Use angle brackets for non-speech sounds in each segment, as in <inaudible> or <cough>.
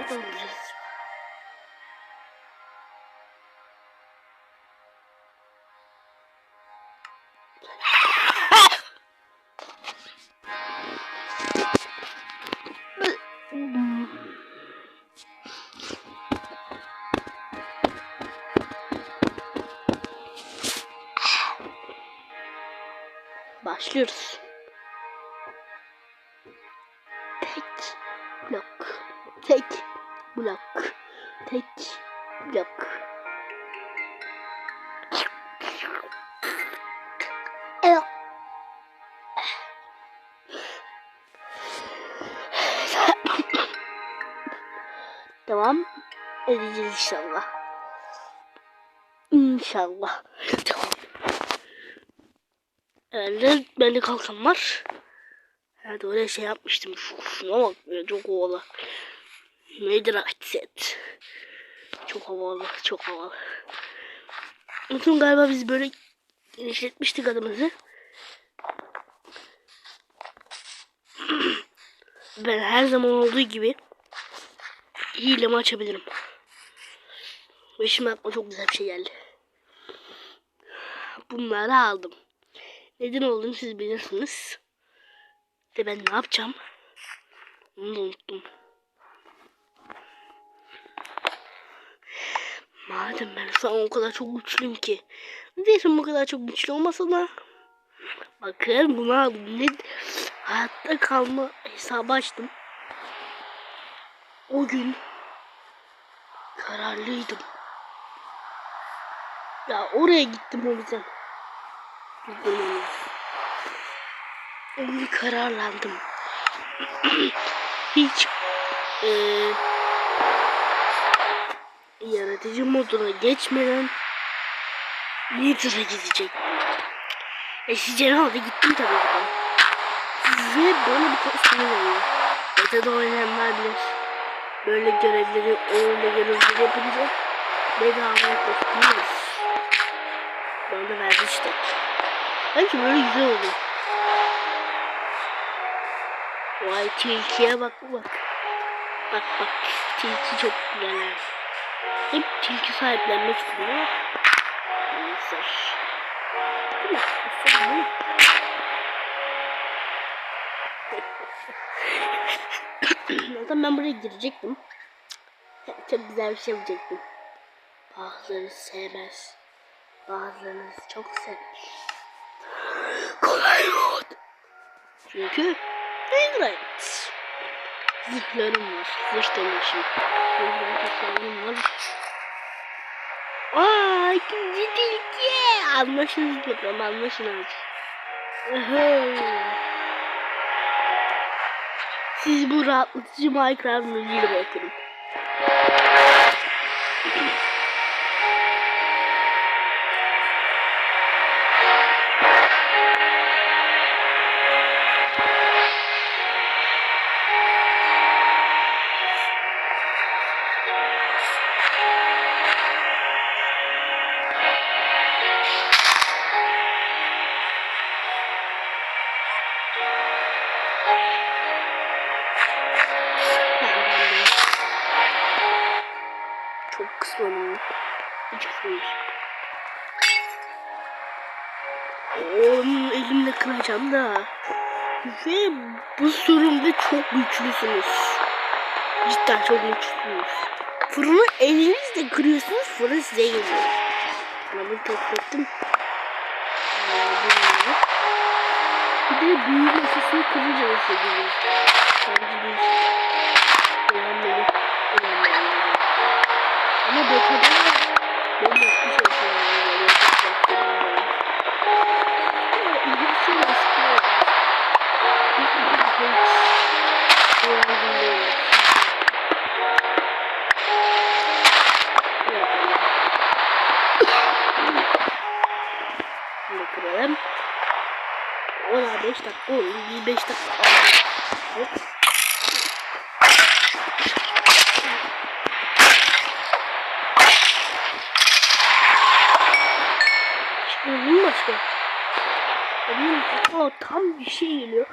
Nereden bulacağız? Başlıyoruz. Tek blok. Tek blok. Tek blok. Evet. Devam edeceğiz inşallah. İnşallah. Tamam. Evet, bende kalkan. Evet oraya şey yapmıştım. Şu, şuna bak çok havalı. Nedir set? Çok havalı, çok havalı. Unutun galiba biz böyle genişletmiştik adımızı. <clears throat> ben her zaman olduğu gibi hilemi açabilirim. Ve şimdi aklıma çok güzel bir şey geldi. Bunları aldım. Neden olduğunu siz bilirsiniz. De ben ne yapacağım? Onu da unuttum. Madem ben şu an o kadar çok güçlüyüm ki. Değilsin bu kadar çok güçlü olmasa da. Bakın aldım. Ne? Hayatta kalma hesabı açtım. O gün kararlıydım. Ya oraya gittim o yüzden. Gittim oraya. O gün kararlandım. <clears throat> Hiç eee yaratıcı moduna geçmeden Nether'a gidecektim. E oldu? Gittim tabii ki. Ve bana bir kostümü veriyor. Beta'da oynayanlar bilir. Böyle görevleri, oyunda görevleri yapınca bedava kostümü verir. Bana da verdi işte. Bence böyle güzel oldu. Vay tilkiye bak bak. Bak bak tilki çok güzel. Hep tilki sahiplenmek istiyor. Neyse. Değil mi? Değil mi? Zaten ben buraya girecektim. Çok güzel bir şey yapacaktım. Bazıları sevmez. Bazılarınız çok sever. Kolay mod. Çünkü Android. Zırhlarım var. Zırh demişim. Zırhlarım var. Aa ikinci tilki. Anlaşılır bakalım anlaşılır. Aha. Siz bu rahatlatıcı Minecraft müziğiyle bırakırım. Çok güçlüsünüz. Cidden çok güçlüsünüz. Fırını elinizle kırıyorsunuz, fırın size geliyor. Ben bunu. Ee, bilmiyorum. Bir de büyü masasını kırınca nasıl geliyor? Bence değişik. Öğrenmeli. Öğrenmeli. Ama beta'da ben bir şey söyleyeyim. 5 dakika oldu. 5 dakika. Benim aklıma tam bir şey geliyor.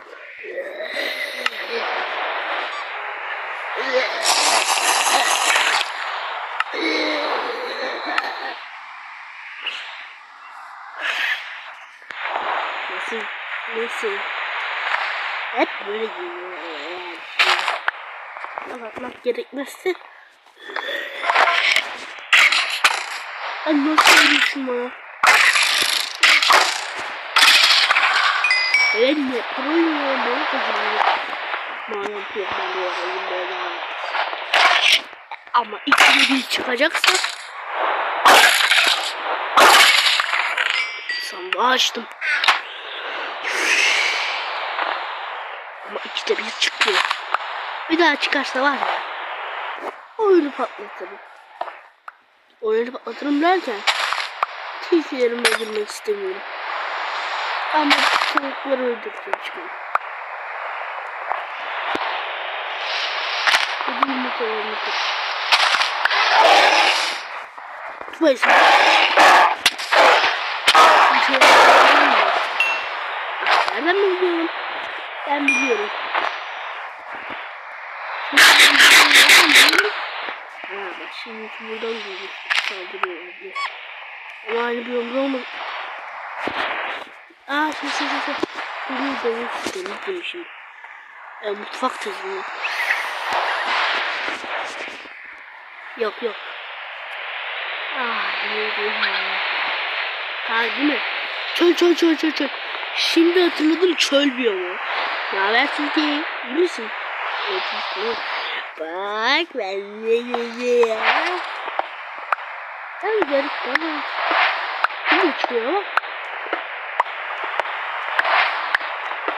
Nasıl? Hep böyle geliyor. Kapatmak gerekmezse. Ben nasıl yürüyüşüm bana? Evet mi? Pro'yu böyle kazanıyor. Madem ben de yapayım böyle. Ama ikili bir çıkacaksa sandığı açtım. Ama ikide bir çıkıyor. Bir daha çıkarsa var ya. Oyunu patlatırım. Oyunu patlatırım derken tilkilerimi öldürmek istemiyorum. Ama tavukları öldüreceğim şimdi. Hadi yumurtalarını kır. Tutmayız. Bir şey yapamıyorum. Nereden biliyorum? Ben biliyorum. Ha bak şimdi buradan duymuş saldırıyorlar diye. Ama aynı bir yolda olmadı. Aa şey şey şey. Bunu demek istedim demişim. E, mutfak tezini. Yok yok. Ah neydi ya. Ha değil mi? Çöl çöl çöl çöl çöl. Şimdi hatırladım çöl biyomu. Ne haber Tilki? İyi misin? Evet, iyi. Bak ben de geliyor. Sen garip bana. Bir de çıkıyor ama.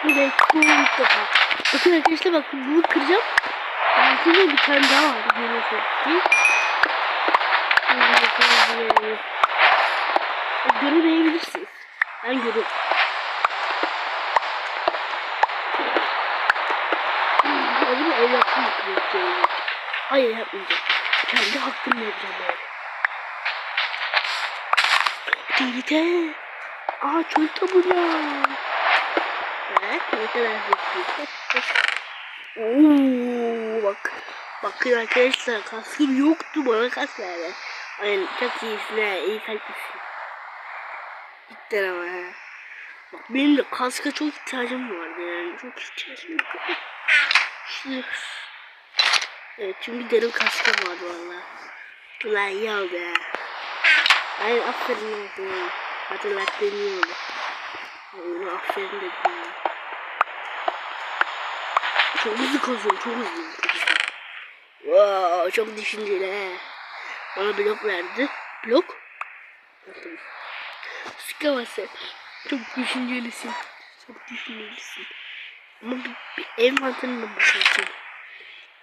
Bir de çıkıyor ilk defa. Bakın arkadaşlar bak bunu kıracağım. Altında bir tane daha var. Görüyorsunuz ki. Göremeyebilirsiniz. Ben görüyorum. Mı kırıkçayım? Hayır yapmayacağım. Kendi hakkımla yapacağım böyle. Tehlike. Aa çöl tabuğu. Evet ne kadar. Oo bak. Bakın arkadaşlar kaskım yoktu bana kask verdi. Aynen çok iyisin ha iyi kalplisin. Cidden ama ha. Bak benim de kaska çok ihtiyacım vardı yani çok ihtiyacım vardı. Evet çünkü derin kaskım vardı valla. Ulan iyi oldu ya. Aynen aferin olsun. Hatırlattığın iyi oldu. Oyunu aferin dedim ya. Çok hızlı kazıyorum çok hızlı. Çok hızlı. Wow, çok düşünceli he. Bana blok verdi. Blok? Sıkamazsın. Çok düşüncelisin. Çok düşüncelisin. Ama bir, bir ev mantığını başlasın.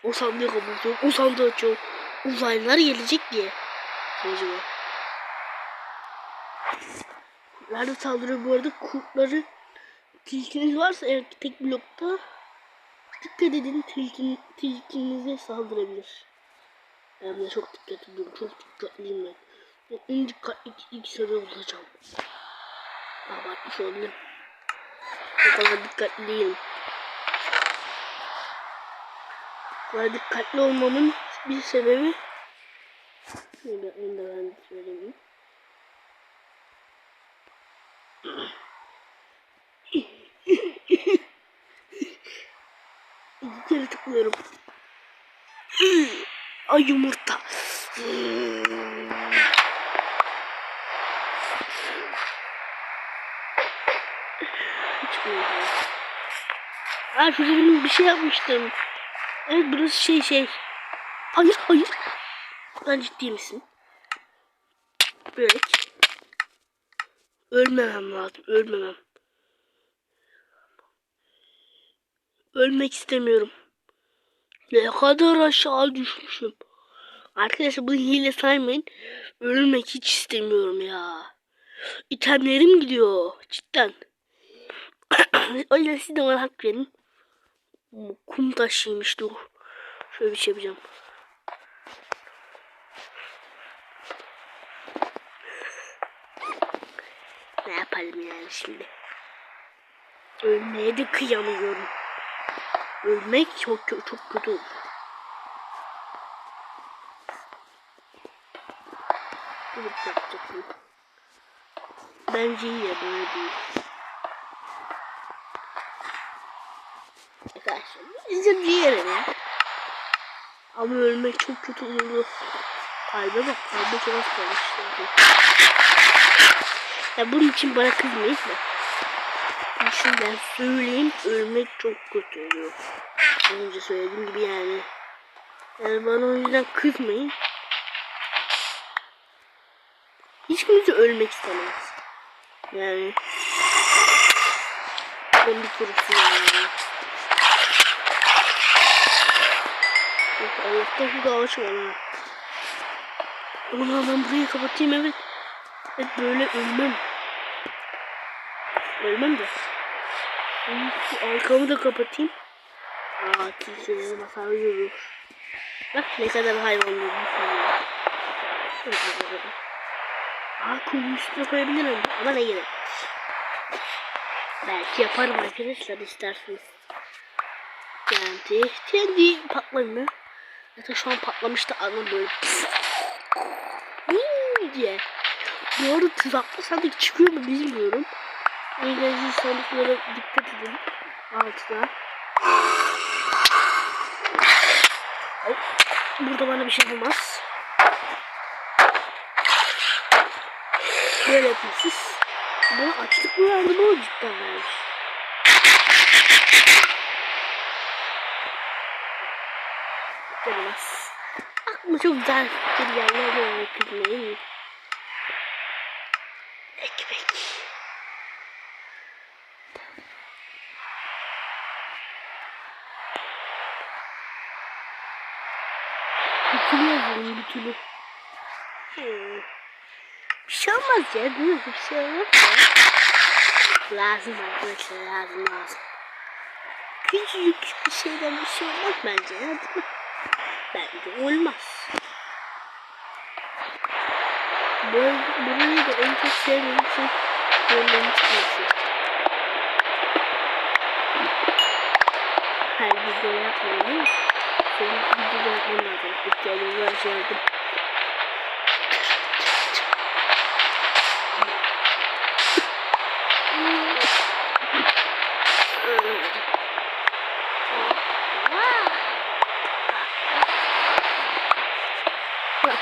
O sandığı kapatıyor. O sandığı açıyor. Uzaylılar gelecek diye. Acaba. Kurtlar da saldırıyor bu arada. Kurtları tilkiniz varsa eğer tek blokta dikkat edin tilkin, tilkinize saldırabilir. Ben de çok dikkat ediyorum. Çok dikkatliyim ben. Ben en dikkatli ilk seviye olacağım. Abartmış olabilirim. O kadar dikkatli değilim. Bu kadar dikkatli olmamın bir sebebi Şöyle onu da ben söyleyeyim. İki kere tıklıyorum. Ay yumurta. Çıkmıyor. Ha şurada benim bir şey yapmıştım. Evet burası şey şey. Hayır hayır. Lan ciddi misin? Börek. Ölmemem lazım. Ölmemem. Ölmek istemiyorum. Ne kadar aşağı düşmüşüm. Arkadaşlar bu hile saymayın. Ölmek hiç istemiyorum ya. İtemlerim gidiyor. Cidden. <clears throat> o yüzden siz de bana hak verin. Bu kum taşıymış dur. Şöyle bir şey yapacağım. Ne yapalım yani şimdi? Ölmeye de kıyamıyorum. Ölmek çok çok, çok kötü olur. Bence iyi ya böyle değil. Diğerim ya. Ama ölmek çok kötü olurdu. Kalbe bak kalbe çok az kalmış. Ya bunun için bana kızmayın da. Şimdiden söyleyeyim ölmek çok kötü oluyor. Önce söylediğim gibi yani. Yani bana o yüzden kızmayın. Hiç kimse ölmek istemez. Yani. Ben bir kurusu yani. Yok Allah'tan şu ağaç var ha. Ben burayı kapatayım evet. Evet böyle ölmem. Ölmem de. Şu arkamı da kapatayım. Aa kimseye hasar görür. Bak ne kadar hayvan görmüş. Aa kumun üstüne koyabilirim ama ne gerek. Belki yaparım arkadaşlar isterseniz. TNT. TNT patlamıyor. Zaten şu an patlamıştı ama böyle diye. Bu arada tuzaklı sandık çıkıyor mu bilmiyorum. İngilizce sandıklara dikkat edin. Altına. Burada bana bir şey olmaz. Böyle yapıyorsunuz. Bana açlık mı verdi bu cidden vermiş. Olmaz. Aklıma çok güzel geldi ama kızmayın. Ekmek. Bütünü yazalım bütünü. Hmm. Bir şey olmaz ya değil mi? Bir şey olmaz ya. Lazım arkadaşlar lazım lazım. Küçücük bir şeyden bir şey olmaz bence ya değil mi? Bence olmaz. Bu, burayı da en çok sevdiğim şey yolların çıkması. Her video yapmıyorum? Senin video yapmam lazım. İhtiyacım var şey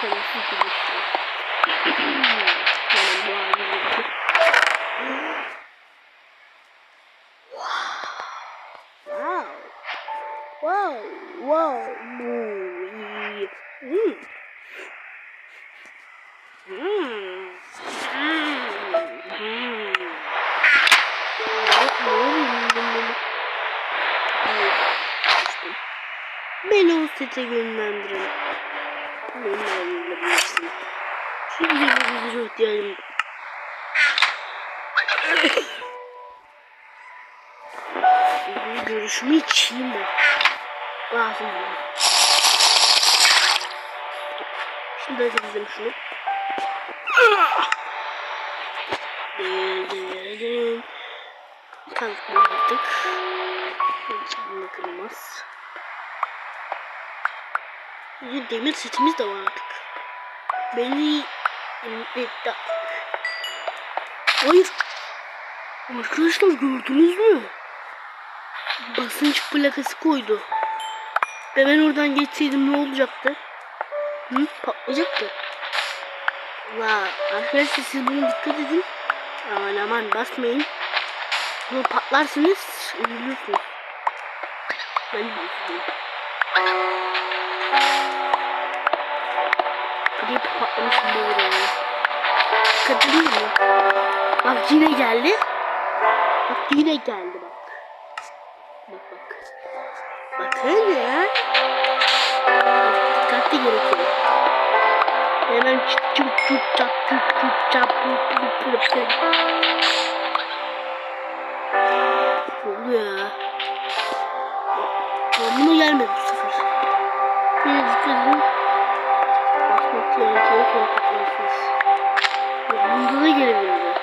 bilirsiniz. <clears throat> Benim bu halimi. Lazım bana. Şimdi açalım şunu. Kalkma artık. Hiç bunu kırmaz. Bir demir setimiz de var artık. Beni etti. Hayır. Arkadaşlar gördünüz mü? Basınç plakası koydu. Ve ben oradan geçseydim ne olacaktı? Hı? Patlayacaktı. La arkadaşlar siz bunu dikkat edin. Aman aman basmayın. Bunu patlarsınız üzülürsünüz. Ben de üzülüyorum. Kapıyı patlamış olur yani. Dikkat edin mi? Bak yine geldi. Bak yine geldi bak. Bak bak. Bakın oluyor ya? Ben buna gelmedi. Yine dikkat edin. Basmak gerekiyor patlarsınız. Bunda da gelebiliyor.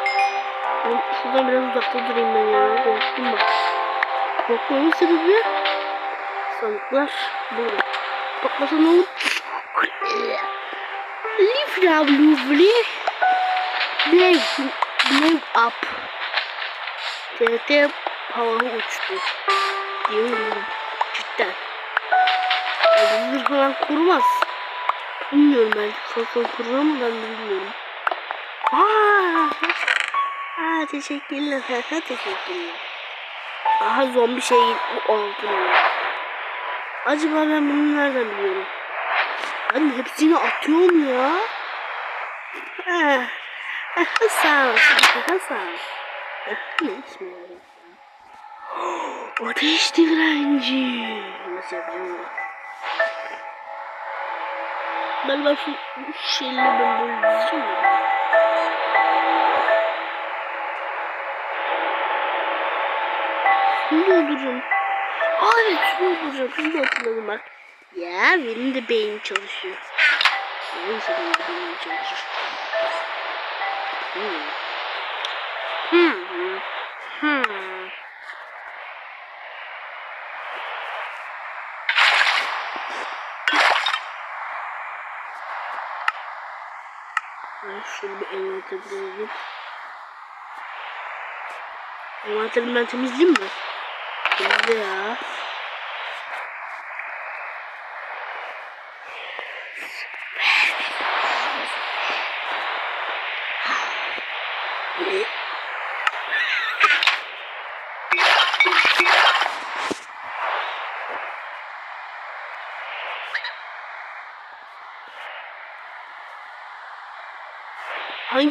Ben şuradan biraz uzakta ben ya. Korktum bak. Korkmamın sebebi sandıklar burada. Patmasa ne olur? Live lovely. Live, live up. TRT havaya uçtu. Diyorum cidden. Yani falan kurmaz. Bilmiyorum ben kalkan kurur mu ben bilmiyorum. Aa, aa teşekkürler teşekkürler. Aha zombi şey oldu. Acaba ben bunu nereden biliyorum? Ben hepsini atıyorum ya. Ah, ah, ol. Ah, Ne ismi Ateş direnci. Yapacağım bunu? Galiba şu şeyle ben böyle dizeceğim ya. Şunu dolduracağım. Aa evet hatırladım bak. Ya benim de beynim çalışıyor. Neyse benim de beynim çalışır. Hmm. Hmm. Hmm. Ben şunu bir envantere koyayım. Envanterimi ben temizleyeyim mi? Temizle ya. Ne?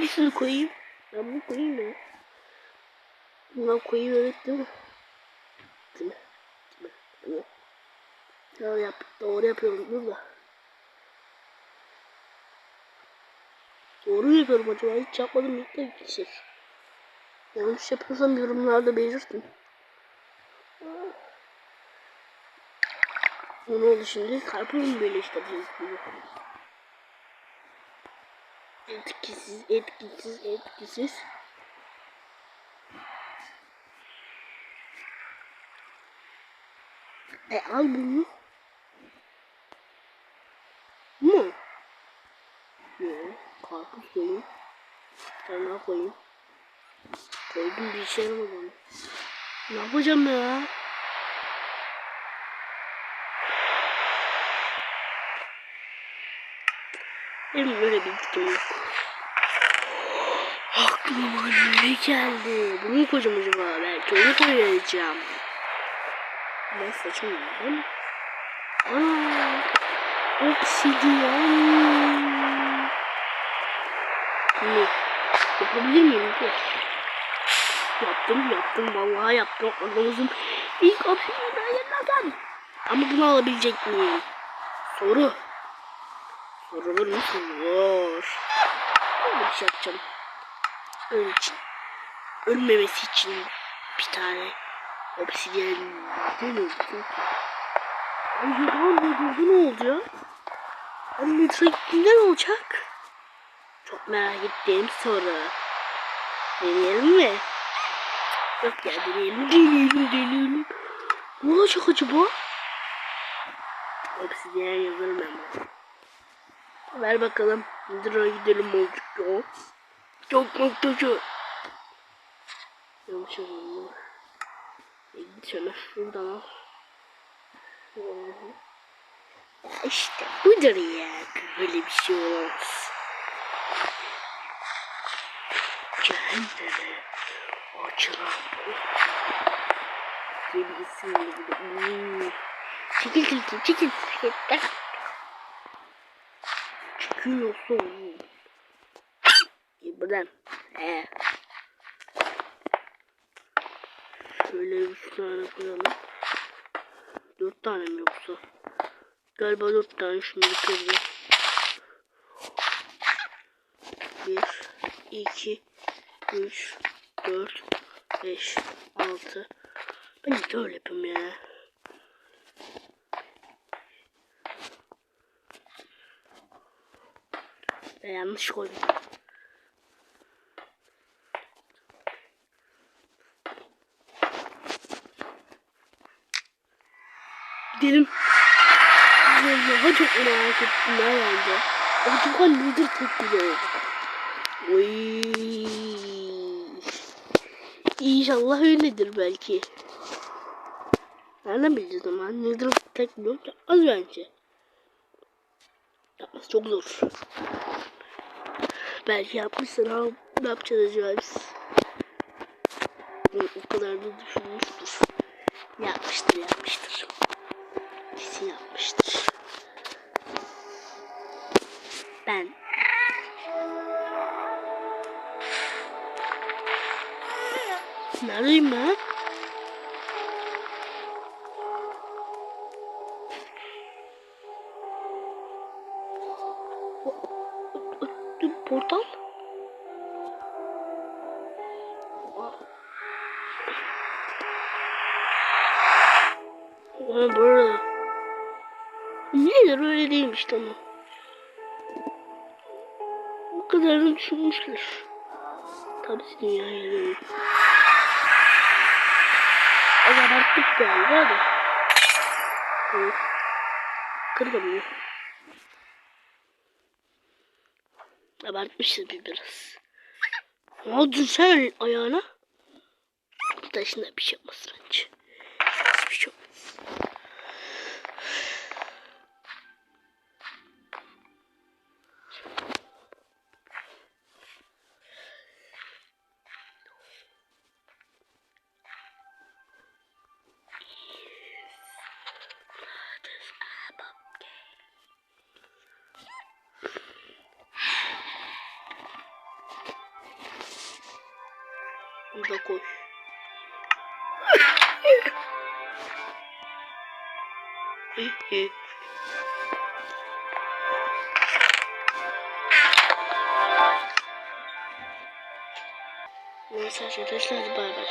Hangisini koyayım? Ben bunu koyayım ya. Bundan koyayım evet değil mi? Değil mi? Değil mi? Değil mi? Doğru, yap, doğru yapıyorum burada. Doğru mu yapıyorum acaba? Hiç yapmadım ilk de şey. Yanlış yapıyorsam yorumlarda belirtin. Ne oldu şimdi? Karpuz mu böyle işte? Etkisiz, etkisiz, etkisiz. E al bunu. Mu? Yok. Karpuz koyayım. Daha koyayım. Koydum bir şey onu. Ne yapacağım ya? Benim yok. Aklıma ne geldi? Bunu mu koyacağım acaba? Belki onu koyacağım. Ben saçım mi? Aa, obsidiyan. Ne? Yapabilir miyim? Yaptım yaptım vallahi yaptım. Adamızın ilk obsidiyan ayarladan. Ama bunu alabilecek miyim? Soru. Sorulur mu sorulur. Böyle bir şey yapacağım. Ölüm için. Ölmemesi için bir tane obsidiyen denildi. Ay yalan ne ne oldu ya? Anne gittiğinde ne olacak? Çok merak ettiğim soru. Deneyelim mi? Yok ya deneyelim, deneyelim, deneyelim. Ne olacak acaba? Obsidiyen yazarım hemen. Ver bakalım. Dıra gidelim olacak ya. Çok mutluyum. Yanlış oldu. E git şöyle şuradan al. İşte budur ya. Böyle bir şey olamaz. Cehenneme açılan bu. Sevgilisin gibi. Hmm. Çekil çekil çekil. Çekil. Gel buradan. Ee. Şöyle üç tane koyalım. Dört tane mi yoksa? Galiba dört tane şunları kırdım. Bir, iki, üç, dört, beş, altı. Ben de öyle yapayım ya. Yanlış koydum. Gidelim. Vallahi çok merak ettim ya bence. Acaba nedir tepkiler? Oy. İnşallah öyledir belki. Nereden bileceğiz ama nedir tek ki az bence. Yapması çok zor. Belki yapmışsın ama ne yapacağız acaba biz? O kadar da düşünmüştür. Yapmıştır yapmıştır. Kesin yapmıştır. Ben. Neredeyim ben? Portal? Ha burada. Nedir öyle değilmiş tamam. Bu kadarını düşünmüşler. Tabii dünyaya dönüyor. Az abarttık galiba da. Kırdım ya. Abartmışız bir biraz. Ne oldu sen ayağına? Taşında bir şey olmaz bence. Koy. Neyse arkadaşlar bay bay.